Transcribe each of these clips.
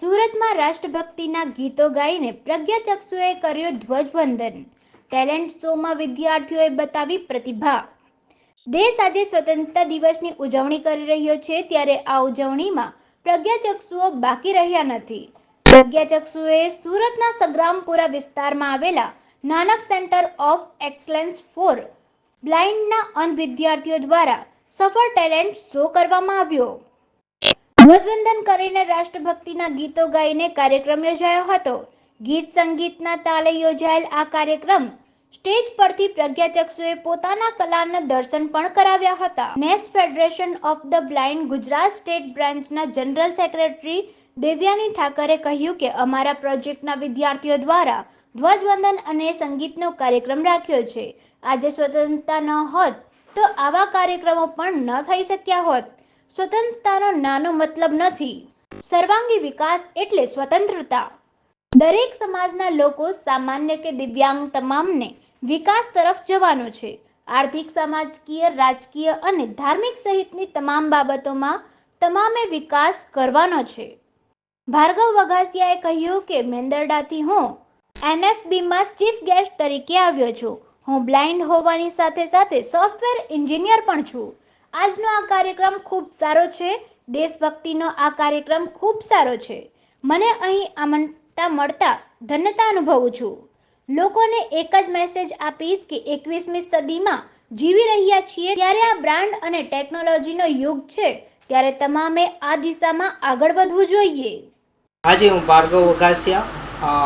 સુરતમાં રાષ્ટ્રભક્તિના ગીતો ગાઈને પ્રજ્ઞાચક્ષુએ કર્યો ધ્વજવંદન. ટેલેન્ટ શોમાં વિદ્યાર્થીઓએ બતાવી પ્રતિભા. દેશ આજે સ્વતંત્રતા દિવસની ઉજવણી કરી રહ્યો છે, ત્યારે આ ઉજવણીમાં પ્રજ્ઞાચક્ષુઓ બાકી રહ્યા નથી. પ્રજ્ઞાચક્ષુએ સુરતના સંગ્રામપુરા વિસ્તારમાં આવેલા Nanak centre of excellence for બ્લાઇન્ડના અંધ વિદ્યાર્થીઓ દ્વારા સફળ ટેલેન્ટ શો કરવામાં આવ્યો. ધ્વજવંદન કરીને રાષ્ટ્રભક્તિના ગીતો ગાઈને કાર્યક્રમ યોજાયો હતો. ગીત સંગીતના તાલે યોજાયેલ આ કાર્યક્રમ સ્ટેજ પરથી પ્રજ્ઞાચક્ષુએ પોતાના કલાના દર્શન પણ કરાવ્યા હતા. નેસ federation of the blind Gujarat state બ્રાન્ચના જનરલ સેક્રેટરી દેવ્યાની ઠાકરે કહ્યું કે અમારા પ્રોજેક્ટના વિદ્યાર્થીઓ દ્વારા ધ્વજવંદન અને સંગીતનો કાર્યક્રમ રાખ્યો છે. આજે સ્વતંત્રતા ન હોત તો આવા કાર્યક્રમો પણ ન થઈ શક્યા હોત. સ્વતંત્રતાનો નાનો મતલબ નથી. સર્વાંગી વિકાસ એટલે સ્વતંત્રતા. દરેક સમાજના લોકો સામાન્ય કે દિવ્યાંગ તમામને વિકાસ તરફ જવાનો છે. આર્થિક, સામાજકીય, રાજકીય અને ધાર્મિક સહિતની તમામ બાબતોમાં તમામે વિકાસ કરવાનો છે. ભાર્ગવ વઘાસિયાએ કહ્યું કે, મેંદરડાથી હું એનએફબીમાં ચીફ ગેસ્ટ તરીકે આવ્યો છું. હું બ્લાઇન્ડ હોવાની સાથે સાથે સોફ્ટવેર એન્જિનિયર પણ છું. આજનો આ કાર્યક્રમ ખૂબ સારો છે. દેશભક્તિનો આ કાર્યક્રમ ખૂબ સારો છે. મને અહીં આમંતા મળતા ધન્યતા અનુભવું છું. લોકોને એક જ મેસેજ આપીશ કે એકવીસમી સદીમાં જીવી રહ્યા છીએ ત્યારે આ બ્રાન્ડ અને ટેકનોલોજીનો યુગ છે. ત્યારે તમામે આ દિશામાં આગળ વધવું જોઈએ. આજે હું ભાર્ગવ વઘાસિયા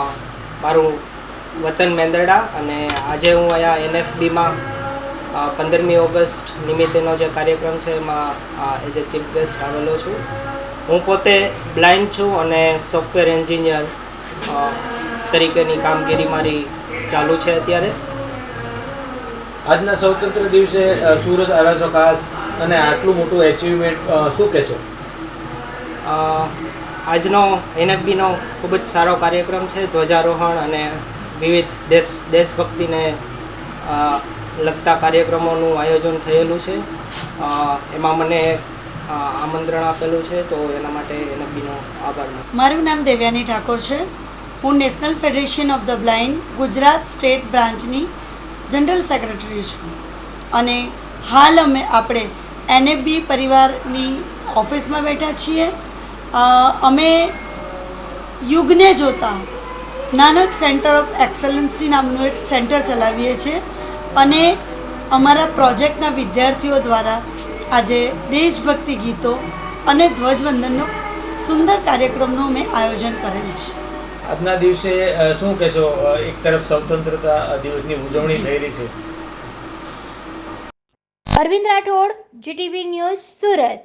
મારું વતન મેંદરડા અને આજે હું અહીંયા એનએફબીમાં પંદરમી ઓગસ્ટ નિમિત્તેનો જે કાર્યક્રમ છે એમાં એઝ એ ચીફ ગેસ્ટ આવેલો છું. હું પોતે બ્લાઇન્ડ છું અને સોફ્ટવેર એન્જિનિયર તરીકેની કામગીરી મારી ચાલુ છે અત્યારે. આજના સ્વતંત્ર દિવસે સુરત આરાસો ખાસ અને આટલું મોટું એચિવમેન્ટ શું કહેશો? આજનો એનએફબીનો ખૂબ જ સારો કાર્યક્રમ છે ધ્વજારોહણ અને વિવિધ દેશ દેશભક્તિને લગતા કાર્યક્રમોનું આયોજન થયેલું છે. એમાં મને આમંત્રણ આપેલું છે, તો એના માટે એનબીનો આભાર મારું નામ દેવ્યાની ઠાકોર છે. હું national federation of the blind, Gujarat state બ્રાન્ચની જનરલ સેક્રેટરી છું. અને હાલ અમે આપણે એનએફબી પરિવારની ઓફિસમાં બેઠા છીએ. અમે યુગને જોતા નાનક સેન્ટર ઓફ એક્સલન્સી નામનું એક સેન્ટર ચલાવીએ છીએ. અને અમારા પ્રોજેક્ટના વિદ્યાર્થીઓ દ્વારા આજે દેશભક્તિ ગીતો અને ધ્વજવંદનનો સુંદર કાર્યક્રમનું અમે આયોજન કરેલ છે. આજના દિવસે શું કહેશો? એક તરફ સ્વતંત્રતા દિવસની ઉજવણી થઈ રહી છે. Arvind Rathod GTV news Surat.